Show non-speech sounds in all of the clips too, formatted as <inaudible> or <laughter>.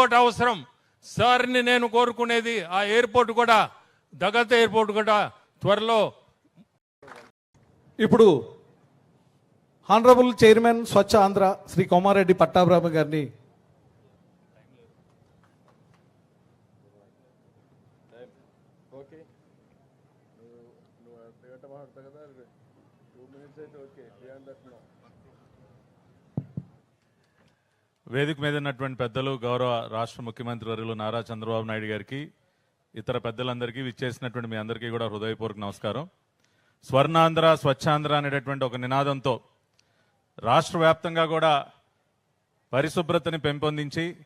Airport అవసరం. సార్ని నేను కోరుకునేది ఆ ఎయిర్పోర్ట్ కూడా దగత ఎయిర్పోర్ట్ కూడా త్వరలో. ఇప్పుడు హానరబుల్ చైర్మన్ స్వచ్ఛ ఆంధ్ర శ్రీ కోమారెడ్డి పట్టాభిరామ గారిని వేదిక మీద ఉన్నటువంటి పెద్దలు గౌరవ రాష్ట్ర ముఖ్యమంత్రి వర్యులు నారా చంద్రబాబు నాయుడు గారికి ఇతర పెద్దలందరికీ విచ్చేసినటువంటి మీ అందరికీ కూడా హృదయపూర్వక నమస్కారం. స్వర్ణాంధ్ర స్వచ్ఛాంధ్ర అనేటటువంటి ఒక నినాదంతో రాష్ట్ర వ్యాప్తంగా కూడా పరిశుభ్రతని పెంపొందించి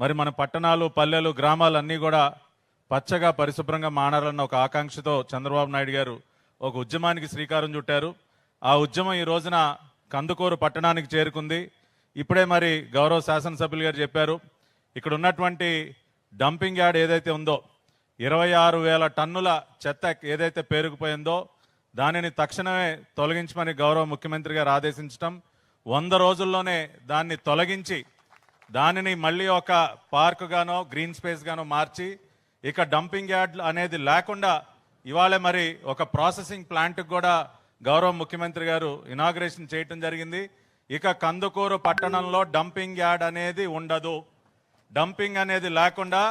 మరి మన పట్టణాలు పల్లెలు గ్రామాలు అన్నీ కూడా పచ్చగా పరిశుభ్రంగా మానాలన్న ఒక ఆకాంక్షతో చంద్రబాబు నాయుడు గారు ఒక ఉద్యమానికి శ్రీకారం చుట్టారు. ఆ ఉద్యమం ఈ రోజున కందుకూరు పట్టణానికి చేరుకుంది. ఇప్పుడే మరి గౌరవ శాసనసభ్యులు గారు చెప్పారు ఇక్కడ ఉన్నటువంటి డంపింగ్ యార్డ్ ఏదైతే ఉందో ఇరవై ఆరు వేల టన్నుల చెత్త ఏదైతే పేరుకుపోయిందో దానిని తక్షణమే తొలగించమని గౌరవ ముఖ్యమంత్రి గారు ఆదేశించటం వంద రోజుల్లోనే దాన్ని తొలగించి దానిని మళ్ళీ ఒక పార్కుగానో గ్రీన్ స్పేస్గానో మార్చి ఇక డంపింగ్ యార్డ్ అనేది లేకుండా ఇవాళ మరి ఒక ప్రాసెసింగ్ ప్లాంట్కి కూడా గౌరవ ముఖ్యమంత్రి గారు ఇనాగ్రేషన్ చేయటం జరిగింది. ఇక కందుకూరు పట్టణంలో డంపింగ్ యార్డ్ అనేది ఉండదు. డంపింగ్ అనేది లేకుండా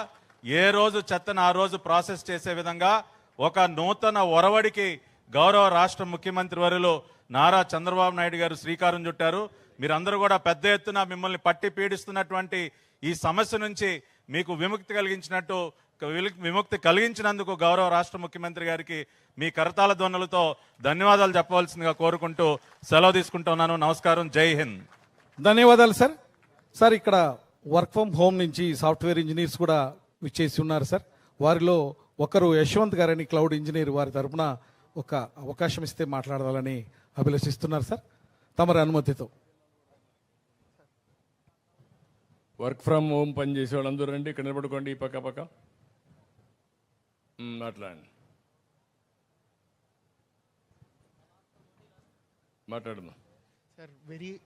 ఏ రోజు చెత్తను ఆ రోజు ప్రాసెస్ చేసే విధంగా ఒక నూతన ఒరవడికి గౌరవ రాష్ట్ర ముఖ్యమంత్రి వరులు నారా చంద్రబాబు నాయుడు గారు శ్రీకారం చుట్టారు. మీరందరూ కూడా పెద్ద ఎత్తున మిమ్మల్ని పట్టి పీడిస్తున్నటువంటి ఈ సమస్య నుంచి మీకు విముక్తి కలిగించినట్టు విముక్తి కలిగించినందుకు గౌరవ రాష్ట్ర ముఖ్యమంత్రి గారికి మీ కరతాల ధ్వనులతో ధన్యవాదాలు చెప్పవలసిందిగా కోరుకుంటూ సెలవు తీసుకుంటున్నాను. నమస్కారం. జై హింద్. ధన్యవాదాలు సార్. సార్ ఇక్కడ వర్క్ ఫ్రమ్ హోమ్ నుంచి సాఫ్ట్వేర్ ఇంజనీర్స్ కూడా విచ్చేసి ఉన్నారు సార్. వారిలో ఒకరు యశ్వంత్ గారని క్లౌడ్ ఇంజనీర్ వారి తరపున ఒక అవకాశం ఇస్తే మాట్లాడాలని అభిలషిస్తున్నారు సార్. తమరి అనుమతితో. వర్క్ ఫ్రమ్ హోమ్ పని చేసే వాళ్ళందరూ రండి. ఇక్కడ నిలబడుకోండి. ఈ పక్క పక్క. మాట్లాడండి మాట్లాడదాం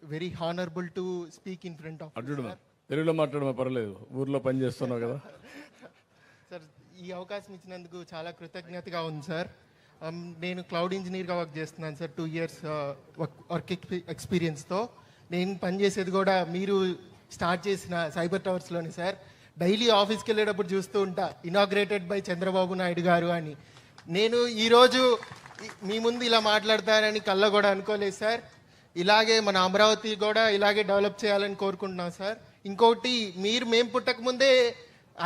very honorable to speak in front of you, అడ్డుడుమా sir. తెలుగులో మాట్లాడమా పర్లేదు ఊర్లో పని చేస్తున్నావు కదా. <laughs> సార్ ఈ అవకాశం ఇచ్చినందుకు చాలా కృతజ్ఞతగా ఉంది సార్ Um, నేను క్లౌడ్ ఇంజనీర్గా వర్క్ చేస్తున్నాను సార్ టూ ఇయర్స్ వర్క్ ఎక్స్పీరియన్స్తో నేను పనిచేసేది కూడా మీరు స్టార్ట్ చేసిన సైబర్ టవర్స్లోనే సార్ డైలీ ఆఫీస్కి వెళ్ళేటప్పుడు చూస్తూ ఉంటా ఇనాగ్రేటెడ్ బై చంద్రబాబు నాయుడు గారు అని. నేను ఈరోజు మీ ముందు ఇలా మాట్లాడతానని కళ్ళ కూడా అనుకోలేదు సార్. ఇలాగే మన అమరావతి కూడా ఇలాగే డెవలప్ చేయాలని కోరుకుంటున్నాం సార్. ఇంకోటి మీరు మేము పుట్టకముందే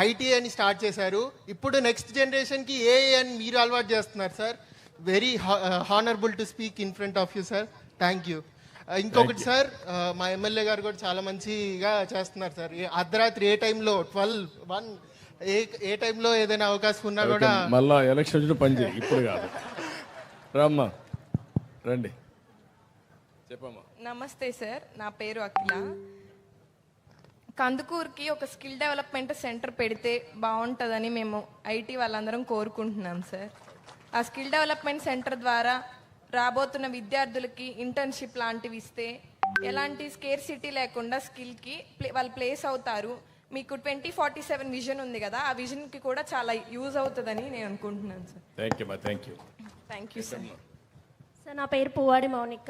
ఐటీ అని స్టార్ట్ చేశారు. ఇప్పుడు నెక్స్ట్ జనరేషన్కి ఏ అని మీరు అలవాటు చేస్తున్నారు sir. Very honourable to speak in front of you sir. Thank you ఇంకొకటి సార్ మా ఎమ్మెల్యే గారు కూడా చాలా మంచిగా చేస్తున్నారు సార్. ఏ- అర్ధరాత్రి ఏ టైంలో? ట్వెల్వ్ వన్ ఏ ఏ టైంలో ఏదైనా అవకాశం ఉన్నా కూడా? మళ్ళా ఎలక్షన్ వచ్చిన పని చేయి ఇప్పుడు కాదు. రామ్మా రండి. చెప్పమ్మా. నమస్తే సార్ నా పేరు అఖిల. కందుకూరుకి ఒక స్కిల్ డెవలప్మెంట్ సెంటర్ పెడితే బాగుంటుందని మేము ఐటీ వాళ్ళందరం కోరుకుంటున్నాం సార్. ఆ స్కిల్ డెవలప్మెంట్ సెంటర్ ద్వారా రాబోతున్న విద్యార్థులకి ఇంటర్న్షిప్ లాంటివి ఇస్తే ఎలాంటి స్కేర్ సిటీ లేకుండా స్కిల్కి ప్లే- వాళ్ళు ప్లేస్ అవుతారు. మీకు ట్వంటీ ఫార్టీ సెవెన్ విజన్ ఉంది కదా ఆ విజన్కి కూడా చాలా యూజ్ అవుతుందని నేను అనుకుంటున్నాను sir thank you thank you thank you sir sir నా పేరు పువ్వాడి మౌనిక.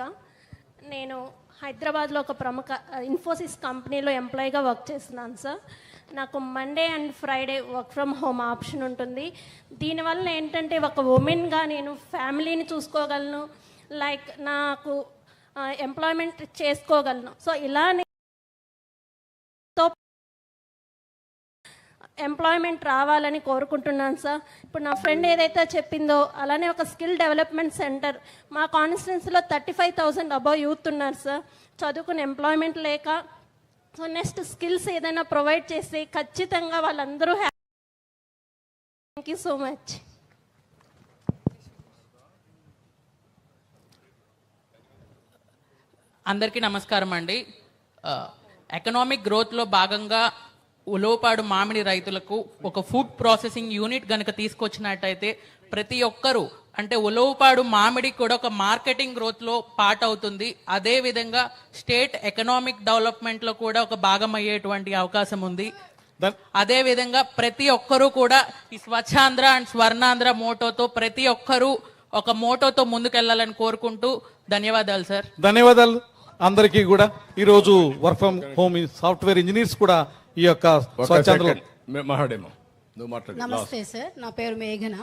నేను హైదరాబాద్లో ఒక ప్రముఖ ఇన్ఫోసిస్ కంపెనీలో ఎంప్లాయీగా వర్క్ చేస్తున్నాను సార్ నాకు Monday and Friday work from home option ఉంటుంది. దీనివల్ల ఏంటంటే ఒక ఉమెన్గా నేను ఫ్యామిలీని చూసుకోగలను. లైక్ నాకు ఎంప్లాయ్మెంట్ చేసుకోగలను. సో ఇలానే ఎంప్లాయ్మెంట్ రావాలని కోరుకుంటున్నాను సార్ ఇప్పుడు నా ఫ్రెండ్ ఏదైతే చెప్పిందో అలానే ఒక స్కిల్ డెవలప్మెంట్ సెంటర్ మా కాన్స్టిట్యున్సీలో thirty five thousand above youth ఉన్నారు సార్ చదువుకుని ఎంప్లాయ్మెంట్ లేక సో నెక్స్ట్ స్కిల్స్ ఏదైనా ప్రొవైడ్ చేస్తే ఖచ్చితంగా వాళ్ళందరూ థ్యాంక్ యూ సో మచ్ అందరికీ నమస్కారం అండి. ఎకనామిక్ గ్రోత్లో భాగంగా ఉలోపాడు మామిడి రైతులకు ఒక ఫుడ్ ప్రాసెసింగ్ యూనిట్ గనక తీసుకొచ్చినట్టయితే ప్రతి ఒక్కరూ అంటే ఉలవపాడు మామిడి కూడా ఒక మార్కెటింగ్ గ్రోత్లో పార్ట్ అవుతుంది. అదే విధంగా స్టేట్ ఎకనామిక్ డెవలప్మెంట్లో కూడా ఒక భాగం అయ్యేటువంటి అవకాశం ఉంది. దన్- అదే విధంగా ప్రతి ఒక్కరూ కూడా ఈ స్వచ్ఛాంధ్ర అండ్ స్వర్ణాంధ్ర మోటోతో ప్రతి ఒక్కరూ ఒక మోటోతో ముందుకెళ్ళాలని కోరుకుంటూ ధన్యవాదాలు సార్. ధన్యవాదాలు అందరికీ కూడా. ఈరోజు work from home software engineers కూడా ఈ యొక్క నువ్వు మాట్లాడు. నమస్తే సార్ నా పేరు మేఘన.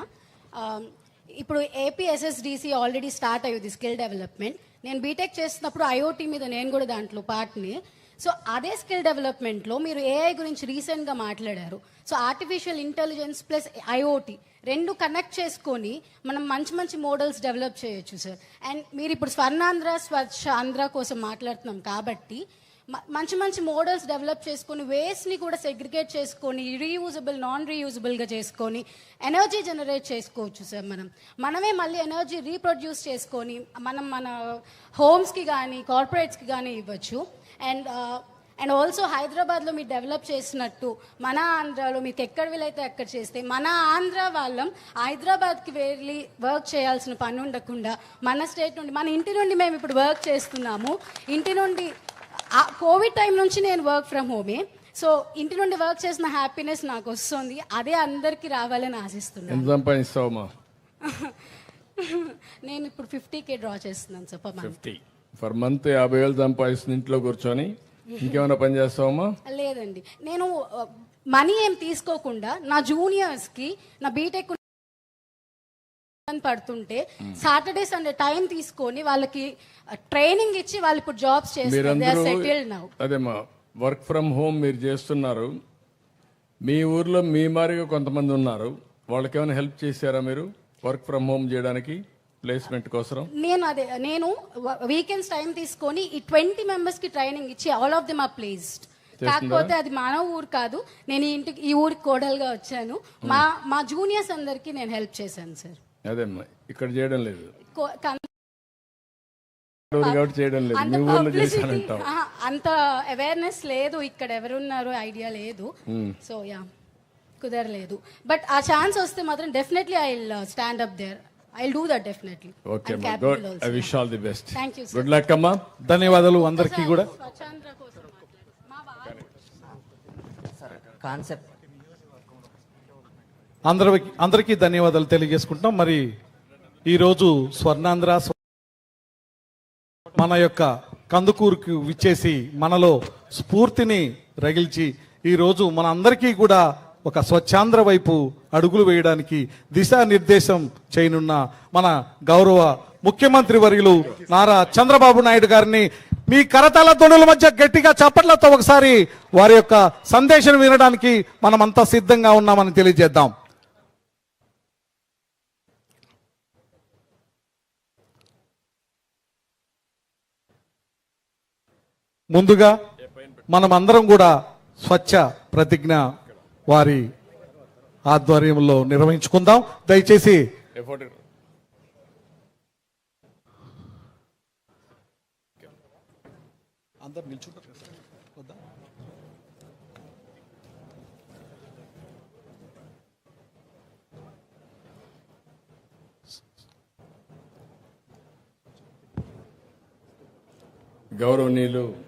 ఇప్పుడు ఏపీఎస్ఎస్డిసి ఆల్రెడీ స్టార్ట్ అయ్యింది స్కిల్ డెవలప్మెంట్. నేను బీటెక్ చేస్తున్నప్పుడు ఐఓటీ మీద నేను కూడా దాంట్లో పార్ట్ని. సో అదే స్కిల్ డెవలప్మెంట్లో మీరు ఏఐ గురించి రీసెంట్గా మాట్లాడారు. So artificial intelligence plus IOT రెండు కనెక్ట్ చేసుకొని మనం మంచి మంచి మోడల్స్ డెవలప్ చేయొచ్చు సార్. అండ్ మీరు ఇప్పుడు స్వర్ణాంధ్ర స్వచ్ఛ ఆంధ్ర కోసం మాట్లాడుతున్నాం కాబట్టి మంచి మంచి మోడల్స్ డెవలప్ చేసుకొని వేస్ట్ని కూడా సెగ్రిగేట్ చేసుకొని రీయూజబుల్ నాన్ రీయూజబుల్గా చేసుకొని ఎనర్జీ జనరేట్ చేసుకోవచ్చు సార్ మనం. మనమే మళ్ళీ ఎనర్జీ రీప్రొడ్యూస్ చేసుకొని మనం మన హోమ్స్కి కానీ కార్పొరేట్స్కి కానీ ఇవ్వచ్చు. అండ్ అండ్ ఆల్సో హైదరాబాద్లో మీరు డెవలప్ చేసినట్టు మన ఆంధ్రాలో మీకు ఎక్కడ వీలైతే అక్కడ చేస్తే మన ఆంధ్ర వాళ్ళం హైదరాబాద్కి వెళ్ళి వర్క్ చేయాల్సిన పని ఉండకుండా మన స్టేట్ నుండి మన ఇంటి నుండి మేము ఇప్పుడు వర్క్ చేస్తున్నాము. ఇంటి నుండి ఆ కోవిడ్ టైం నుంచి నేను వర్క్ ఫ్రమ్ హోమే సో ఇంటి నుండి వర్క్ చేసిన హ్యాపీనెస్ నాకు వస్తుంది. అదే అందరికీ రావాలని ఆశిస్తున్నాను. ఎంత సంపాదిస్తావమ్మా <laughs> నేను ఇప్పుడు ఫిఫ్టీ కే డ్రా చేస్తున్నాను sir per month fifty for month యాభై వేలు సంపాదిస్తుంది ఇంట్లో కూర్చొని ఇంకేమైనా పని చేస్తావమ్మా లేదండి. నేను మనీ ఏం తీసుకోకుండా నా జూనియర్స్కి నా బీటెక్ పడుతుంటే సాటర్డే సండే టైం తీసుకొని వాళ్ళకి ట్రైనింగ్ ఇచ్చి వాళ్ళు ఇప్పుడు జాబ్స్ నౌ అదేమ్మా వర్క్ ఫ్రమ్ హోమ్ మీరు చేస్తున్నారు. మీ ఊర్లో మీ మారిగా కొంతమంది ఉన్నారు. వాళ్ళకి ఏమైనా హెల్ప్ చేశారా మీరు వర్క్ ఫ్రమ్ హోమ్ చేయడానికి ప్లేస్మెంట్ కోసం నేను అదే నేను వీకెండ్స్ టైం తీసుకొని ఈ ట్వంటీ మెంబర్స్కి ట్రైనింగ్ ఇచ్చి all of them are placed కాకపోతే అది మన ఊరు కాదు నేను ఈ ఇంటికి ఈ ఊరికి కోడలుగా వచ్చాను. మా మా జూనియర్స్ అందరికి నేను హెల్ప్ చేశాను సార్ అదేమ్మా ఇక్కడ చేయడం లేదు. చేయడం లేదు. అంత మీ ఊర్లో publicity, చేశానంటావు ఆహా, అంత అవేర్నెస్ లేదు. ఇక్కడ ఎవరున్నారు ఐడియా లేదు. సో యా కుదరలేదు. బట్ ఆ ఛాన్స్ వస్తే మాత్రం definitely I stand up there I do that definitely okay అమ్మా good I wish all the best Thank you, sir. Good luck అమ్మా. ధన్యవాదాలు అందరికీ కూడా. స్వచ్ఛాంధ్ర కోసం మా వారు. కాన్సెప్ట్ అందరికి అందరికీ ధన్యవాదాలు తెలియజేసుకుంటున్నాం. మరి ఈరోజు స్వర్ణాంధ్ర మన యొక్క కందుకూరుకు విచ్చేసి మనలో స్ఫూర్తిని రగిల్చి ఈరోజు మన అందరికీ కూడా ఒక స్వచ్ఛాంధ్ర వైపు అడుగులు వేయడానికి దిశానిర్దేశం చేయనున్న మన గౌరవ ముఖ్యమంత్రి వర్యులు నారా చంద్రబాబు నాయుడు గారిని మీ కరతాల ధ్వనుల మధ్య గట్టిగా చప్పట్లతో ఒకసారి వారి యొక్క సందేశం వినడానికి మనమంతా సిద్ధంగా ఉన్నామని తెలియజేద్దాం. ముందుగా మనమందరం కూడా స్వచ్ఛ ప్రతిజ్ఞ వారి ఆధ్వర్యంలో నిర్వహించుకుందాం. దయచేసి గౌరవనీయులు